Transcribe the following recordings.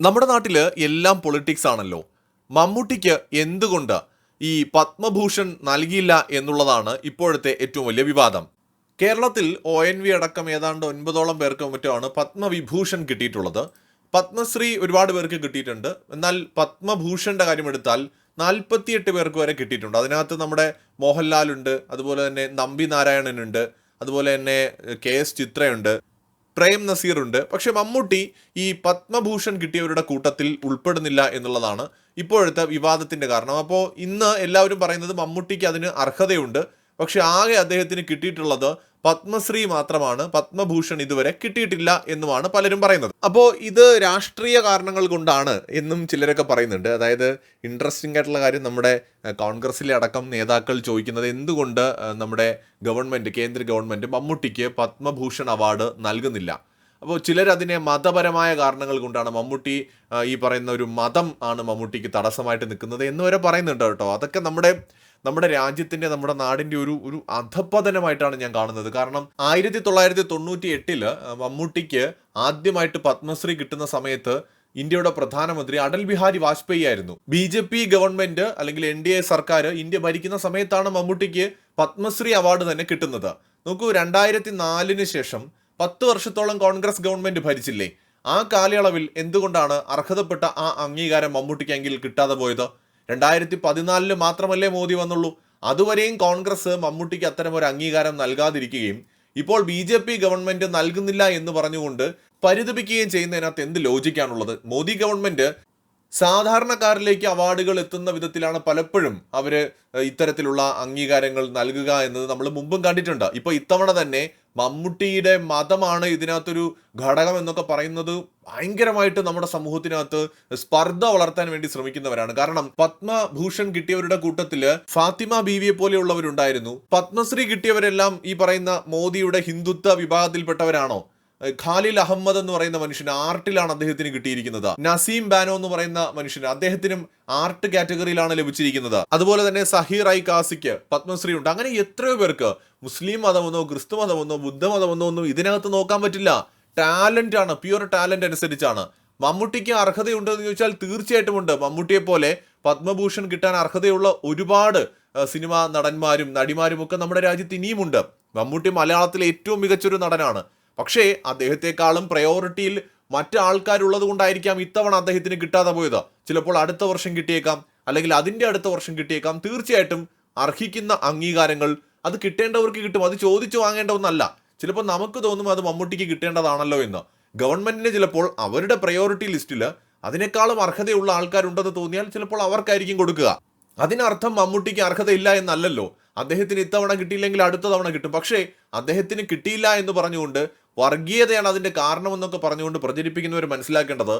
നമ്മുടെ നാട്ടിൽ എല്ലാം പൊളിറ്റിക്സ് ആണല്ലോ. മമ്മൂട്ടിക്ക് എന്തുകൊണ്ട് ഈ പത്മഭൂഷൺ നൽകിയില്ല എന്നുള്ളതാണ് ഇപ്പോഴത്തെ ഏറ്റവും വലിയ വിവാദം. കേരളത്തിൽ ഒ എൻ വി അടക്കം ഏതാണ്ട് ഒൻപതോളം പേർക്ക് മറ്റുമാണ് പത്മവിഭൂഷൺ കിട്ടിയിട്ടുള്ളത്. പത്മശ്രീ ഒരുപാട് പേർക്ക് കിട്ടിയിട്ടുണ്ട്. എന്നാൽ പത്മഭൂഷന്റെ കാര്യമെടുത്താൽ നാൽപ്പത്തിയെട്ട് പേർക്ക് വരെ കിട്ടിയിട്ടുണ്ട്. അതിനകത്ത് നമ്മുടെ മോഹൻലാൽ ഉണ്ട് അതുപോലെ തന്നെ നമ്പി നാരായണനുണ്ട് അതുപോലെ തന്നെ കെ എസ് ചിത്രയുണ്ട്. പ്രേം നസീർ ഉണ്ട് പക്ഷെ മമ്മൂട്ടി ഈ പത്മഭൂഷൺ കിട്ടിയവരുടെ കൂട്ടത്തിൽ ഉൾപ്പെടുന്നില്ല എന്നുള്ളതാണ് ഇപ്പോഴത്തെ വിവാദത്തിന്റെ കാരണം. അപ്പോൾ ഇന്ന് എല്ലാവരും പറയുന്നത് മമ്മൂട്ടിക്ക് അതിന് അർഹതയുണ്ട്. പക്ഷെ ആകെ അദ്ദേഹത്തിന് കിട്ടിയിട്ടുള്ളത് പത്മശ്രീ മാത്രമാണ്. പത്മഭൂഷൺ ഇതുവരെ കിട്ടിയിട്ടില്ല എന്നുമാണ് പലരും പറയുന്നത്. അപ്പോൾ ഇത് രാഷ്ട്രീയ കാരണങ്ങൾ കൊണ്ടാണ് എന്നും ചിലരൊക്കെ പറയുന്നുണ്ട്. അതായത് ഇൻട്രസ്റ്റിംഗ് ആയിട്ടുള്ള കാര്യം നമ്മുടെ കോൺഗ്രസ്സിലെ അടക്കം നേതാക്കൾ ചോദിക്കുന്നത് എന്തുകൊണ്ട് നമ്മുടെ ഗവൺമെന്റ് കേന്ദ്ര ഗവൺമെന്റ് മമ്മൂട്ടിക്ക് പത്മഭൂഷൺ അവാർഡ് നൽകുന്നില്ല? അപ്പോൾ ചിലർ അതിനെ മതപരമായ കാരണങ്ങൾ കൊണ്ടാണ് മമ്മൂട്ടി ഈ പറയുന്ന ഒരു മതം ആണ് മമ്മൂട്ടിക്ക് തടസ്സമായിട്ട് നിൽക്കുന്നത് എന്ന് വരെ പറയുന്നുണ്ട് കേട്ടോ. അതൊക്കെ നമ്മുടെ നമ്മുടെ രാജ്യത്തിന്റെ നമ്മുടെ നാടിന്റെ ഒരു ഒരു അധപ്പതനമായിട്ടാണ് ഞാൻ കാണുന്നത്. കാരണം ആയിരത്തി തൊള്ളായിരത്തി തൊണ്ണൂറ്റി എട്ടിൽ മമ്മൂട്ടിക്ക് ആദ്യമായിട്ട് പത്മശ്രീ കിട്ടുന്ന സമയത്ത് ഇന്ത്യയുടെ പ്രധാനമന്ത്രി അടൽ ബിഹാരി വാജ്പേയി ആയിരുന്നു. ബി ജെ പി ഗവൺമെന്റ് അല്ലെങ്കിൽ എൻ ഡി എ സർക്കാർ ഇന്ത്യ ഭരിക്കുന്ന സമയത്താണ് മമ്മൂട്ടിക്ക് പത്മശ്രീ അവാർഡ് തന്നെ കിട്ടുന്നത്. നോക്കൂ രണ്ടായിരത്തി നാലിന് ശേഷം പത്ത് വർഷത്തോളം കോൺഗ്രസ് ഗവൺമെന്റ് ഭരിച്ചില്ലേ? ആ കാലയളവിൽ എന്തുകൊണ്ടാണ് അർഹതപ്പെട്ട ആ അംഗീകാരം മമ്മൂട്ടിക്കെങ്കിൽ കിട്ടാതെ പോയത്? രണ്ടായിരത്തി പതിനാലിൽ മാത്രമല്ലേ മോദി വന്നുള്ളൂ. അതുവരെയും കോൺഗ്രസ് മമ്മൂട്ടിക്ക് അത്തരം ഒരു അംഗീകാരം നൽകാതിരിക്കുകയും ഇപ്പോൾ ബി ജെ പി ഗവൺമെന്റ് നൽകുന്നില്ല എന്ന് പറഞ്ഞുകൊണ്ട് പരിതപിക്കുകയും ചെയ്യുന്നതിനകത്ത് എന്ത് ലോജിക്കാണുള്ളത് മോദി ഗവൺമെന്റ് സാധാരണക്കാരിലേക്ക് അവാർഡുകൾ എത്തുന്ന വിധത്തിലാണ് പലപ്പോഴും അവർ ഇത്തരത്തിലുള്ള അംഗീകാരങ്ങൾ നൽകുക എന്നത് നമ്മൾ മുമ്പും കണ്ടിട്ടുണ്ട്. ഇപ്പൊ ഇത്തവണ തന്നെ മമ്മൂട്ടിയുടെ മതമാണ് ഇതിനകത്തൊരു ഘടകം എന്നൊക്കെ പറയുന്നത് ഭയങ്കരമായിട്ട് നമ്മുടെ സമൂഹത്തിനകത്ത് സ്പർദ്ധ വളർത്താൻ വേണ്ടി ശ്രമിക്കുന്നവരാണ്. കാരണം പത്മഭൂഷൺ കിട്ടിയവരുടെ കൂട്ടത്തിൽ ഫാത്തിമ ബീവിയെ പോലെയുള്ളവരുണ്ടായിരുന്നു. പത്മശ്രീ കിട്ടിയവരെല്ലാം ഈ പറയുന്ന മോദിയുടെ ഹിന്ദുത്വ വിഭാഗത്തിൽപ്പെട്ടവരാണോ? ഖാലിൽ അഹമ്മദ് എന്ന് പറയുന്ന മനുഷ്യൻ ആർട്ടിലാണ് അദ്ദേഹത്തിന് കിട്ടിയിരിക്കുന്നത്. നസീം ബാനോ എന്ന് പറയുന്ന മനുഷ്യൻ അദ്ദേഹത്തിനും ആർട്ട് കാറ്റഗറിയിലാണ് ലഭിച്ചിരിക്കുന്നത്. അതുപോലെ തന്നെ സഹീർ ഐ കാസിക്ക് പത്മശ്രീ ഉണ്ട് അങ്ങനെ എത്രയോ പേർക്ക് മുസ്ലിം മതമെന്നോ ക്രിസ്തു മതമെന്നോ ബുദ്ധമതമെന്നോ ഒന്നും ഇതിനകത്ത് നോക്കാൻ പറ്റില്ല. ടാലന്റ് ആണ് പ്യുവർ ടാലന്റ് അനുസരിച്ചാണ്. മമ്മൂട്ടിക്ക് അർഹതയുണ്ടെന്ന് ചോദിച്ചാൽ തീർച്ചയായിട്ടും ഉണ്ട്. മമ്മൂട്ടിയെ പോലെ പത്മഭൂഷൺ കിട്ടാൻ അർഹതയുള്ള ഒരുപാട് സിനിമാ നടന്മാരും നടിമാരും ഒക്കെ നമ്മുടെ രാജ്യത്ത് ഇനിയുമുണ്ട്. മമ്മൂട്ടി മലയാളത്തിലെ ഏറ്റവും മികച്ചൊരു നടനാണ്. പക്ഷേ അദ്ദേഹത്തെക്കാളും പ്രയോറിറ്റിയിൽ മറ്റ് ആൾക്കാരുള്ളത് കൊണ്ടായിരിക്കാം ഇത്തവണ അദ്ദേഹത്തിന് കിട്ടാതെ പോയത്. ചിലപ്പോൾ അടുത്ത വർഷം കിട്ടിയേക്കാം അല്ലെങ്കിൽ അതിന്റെ അടുത്ത വർഷം കിട്ടിയേക്കാം. തീർച്ചയായിട്ടും അർഹിക്കുന്ന അംഗീകാരങ്ങൾ അത് കിട്ടേണ്ടവർക്ക് കിട്ടും. അത് ചോദിച്ചു വാങ്ങേണ്ട ഒന്നല്ല. ചിലപ്പോൾ നമുക്ക് തോന്നും അത് മമ്മൂട്ടിക്ക് കിട്ടേണ്ടതാണല്ലോ എന്ന്. ഗവൺമെന്റിന് ചിലപ്പോൾ അവരുടെ പ്രയോറിറ്റി ലിസ്റ്റിൽ അതിനേക്കാളും അർഹതയുള്ള ആൾക്കാരുണ്ടെന്ന് തോന്നിയാൽ ചിലപ്പോൾ അവർക്കായിരിക്കും കൊടുക്കുക. അതിനർത്ഥം മമ്മൂട്ടിക്ക് അർഹതയില്ല എന്നല്ലല്ലോ. അദ്ദേഹത്തിന് ഇത്തവണ കിട്ടിയില്ലെങ്കിൽ അടുത്ത തവണ കിട്ടും. പക്ഷേ അദ്ദേഹത്തിന് കിട്ടിയില്ല എന്ന് പറഞ്ഞുകൊണ്ട് വർഗീയതയാണ് അതിന്റെ കാരണമെന്നൊക്കെ പറഞ്ഞുകൊണ്ട് പ്രചരിപ്പിക്കുന്നവർ മനസ്സിലാക്കേണ്ടത്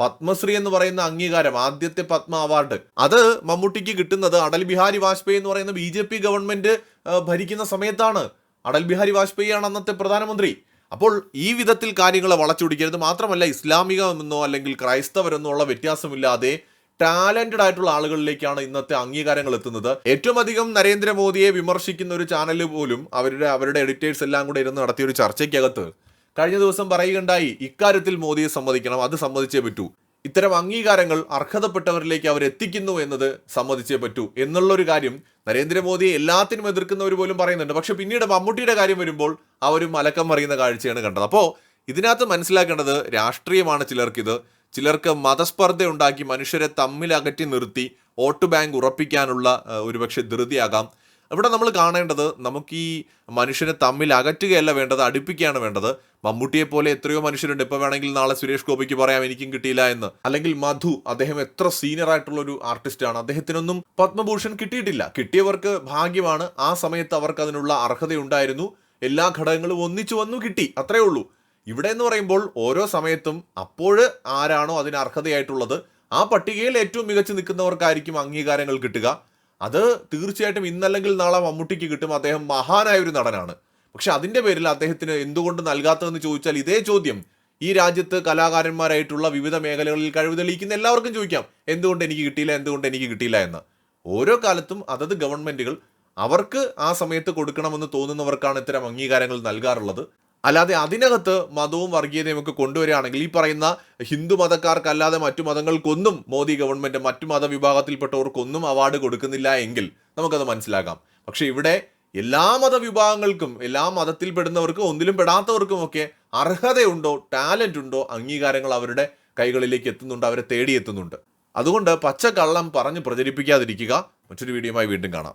പത്മശ്രീ എന്ന് പറയുന്ന അംഗീകാരം ആദ്യത്തെ പത്മ അവാർഡ്. അത് മമ്മൂട്ടിക്ക് കിട്ടുന്നത് അടൽ ബിഹാരി വാജ്പേയി എന്ന് പറയുന്ന ബി ജെ പി ഗവൺമെന്റ് ഭരിക്കുന്ന സമയത്താണ്. അടൽ ബിഹാരി വാജ്പേയി ആണ് അന്നത്തെ പ്രധാനമന്ത്രി. അപ്പോൾ ഈ വിധത്തിൽ കാര്യങ്ങളെ വളച്ചൊടിക്കരുത്. മാത്രമല്ല ഇസ്ലാമികമെന്നോ അല്ലെങ്കിൽ ക്രൈസ്തവരെന്നോ ഉള്ള വ്യത്യാസമില്ലാതെ ടാലന്റഡ് ആയിട്ടുള്ള ആളുകളിലേക്കാണ് ഇന്നത്തെ അംഗീകാരങ്ങൾ എത്തുന്നത്. ഏറ്റവും അധികം നരേന്ദ്രമോദിയെ വിമർശിക്കുന്ന ഒരു ചാനൽ പോലും അവരുടെ അവരുടെ എഡിറ്റേഴ്സ് എല്ലാം കൂടെ ഇരുന്ന് നടത്തിയ ഒരു ചർച്ചയ്ക്കകത്ത് കഴിഞ്ഞ ദിവസം പറയുകയുണ്ടായി ഇക്കാര്യത്തിൽ മോദിയെ സമ്മതിക്കണം അത് സമ്മതിച്ചേ പറ്റൂ. ഇത്തരം അംഗീകാരങ്ങൾ അർഹതപ്പെട്ടവരിലേക്ക് അവർ എത്തിക്കുന്നു എന്നത് സമ്മതിച്ചേ പറ്റൂ എന്നുള്ളൊരു കാര്യം നരേന്ദ്രമോദിയെ എല്ലാത്തിനും എതിർക്കുന്നവർ പോലും പറയുന്നുണ്ട്. പക്ഷെ പിന്നീട് മമ്മൂട്ടിയുടെ കാര്യം വരുമ്പോൾ അവരും മലക്കം മറിയുന്ന കാഴ്ചയാണ് കണ്ടത്. അപ്പോൾ ഇതിനകത്ത് മനസ്സിലാക്കേണ്ടത് രാഷ്ട്രീയമാണ് ചിലർക്കിത്. ചിലർക്ക് മതസ്പർദ്ധ ഉണ്ടാക്കി മനുഷ്യരെ തമ്മിൽ അകറ്റി നിർത്തി വോട്ട് ബാങ്ക് ഉറപ്പിക്കാനുള്ള ഒരുപക്ഷെ ധൃതിയാകാം. ഇവിടെ നമ്മൾ കാണേണ്ടത് നമുക്ക് ഈ മനുഷ്യനെ തമ്മിൽ അകറ്റുകയല്ല വേണ്ടത് അടുപ്പിക്കുകയാണ് വേണ്ടത്. മമ്മൂട്ടിയെ പോലെ എത്രയോ മനുഷ്യരുണ്ട്. ഇപ്പോൾ വേണമെങ്കിൽ നാളെ സുരേഷ് ഗോപിക്ക് പറയാം എനിക്കും കിട്ടിയില്ല എന്ന്. അല്ലെങ്കിൽ മധു അദ്ദേഹം എത്ര സീനിയർ ആയിട്ടുള്ള ഒരു ആർട്ടിസ്റ്റാണ് അദ്ദേഹത്തിനൊന്നും പത്മഭൂഷൺ കിട്ടിയിട്ടില്ല. കിട്ടിയവർക്ക് ഭാഗ്യമാണ്. ആ സമയത്ത് അവർക്ക് അതിനുള്ള അർഹതയുണ്ടായിരുന്നു. എല്ലാ ഘടകങ്ങളും ഒന്നിച്ചു വന്നു കിട്ടി. അത്രേ ഉള്ളൂ. ഇവിടെ എന്ന് പറയുമ്പോൾ ഓരോ സമയത്തും അപ്പോൾ ആരാണോ അതിന് അർഹതയായിട്ടുള്ളത് ആ പട്ടികയിൽ ഏറ്റവും മികച്ചു നിൽക്കുന്നവർക്കായിരിക്കും അംഗീകാരങ്ങൾ കിട്ടുക. അത് തീർച്ചയായിട്ടും ഇന്നല്ലെങ്കിൽ നാളെ മമ്മൂട്ടിക്ക് കിട്ടും. അദ്ദേഹം മഹാനായ ഒരു നടനാണ്. പക്ഷെ അതിന്റെ പേരിൽ അദ്ദേഹത്തിന് എന്തുകൊണ്ട് നൽകാത്തതെന്ന് ചോദിച്ചാൽ ഇതേ ചോദ്യം. ഈ രാജ്യത്ത് കലാകാരന്മാരായിട്ടുള്ള വിവിധ മേഖലകളിൽ കഴിവ് തെളിയിക്കുന്ന എല്ലാവർക്കും ചോദിക്കാം. എന്തുകൊണ്ട് എനിക്ക് കിട്ടിയില്ല? എന്തുകൊണ്ട് എനിക്ക് കിട്ടിയില്ല എന്ന്. ഓരോ കാലത്തും അതത് ഗവൺമെന്റുകൾ അവർക്ക് ആ സമയത്ത് കൊടുക്കണമെന്ന് തോന്നുന്നവർക്കാണ് ഇത്തരം അംഗീകാരങ്ങൾ നൽകാറുള്ളത്. അല്ലാതെ അതിനകത്ത് മതവും വർഗീയതയും ഒക്കെ കൊണ്ടുവരികയാണെങ്കിൽ ഈ പറയുന്ന ഹിന്ദു മതക്കാർക്കല്ലാതെ മറ്റു മതങ്ങൾക്കൊന്നും മോദി ഗവൺമെന്റ് മറ്റു മതവിഭാഗത്തിൽപ്പെട്ടവർക്കൊന്നും അവാർഡ് കൊടുക്കുന്നില്ല എങ്കിൽ നമുക്കത് മനസ്സിലാക്കാം. പക്ഷേ ഇവിടെ എല്ലാ മതവിഭാഗങ്ങൾക്കും എല്ലാ മതത്തിൽപ്പെടുന്നവർക്കും ഒന്നിലും പെടാത്തവർക്കും ഒക്കെ അർഹതയുണ്ടോ ടാലന്റ് ഉണ്ടോ അംഗീകാരങ്ങൾ അവരുടെ കൈകളിലേക്ക് എത്തുന്നുണ്ട് അവരെ തേടിയെത്തുന്നുണ്ട്. അതുകൊണ്ട് പച്ചക്കള്ളം പറഞ്ഞ് പ്രചരിപ്പിക്കാതിരിക്കുക. മറ്റൊരു വീഡിയോയുമായി വീണ്ടും കാണാം.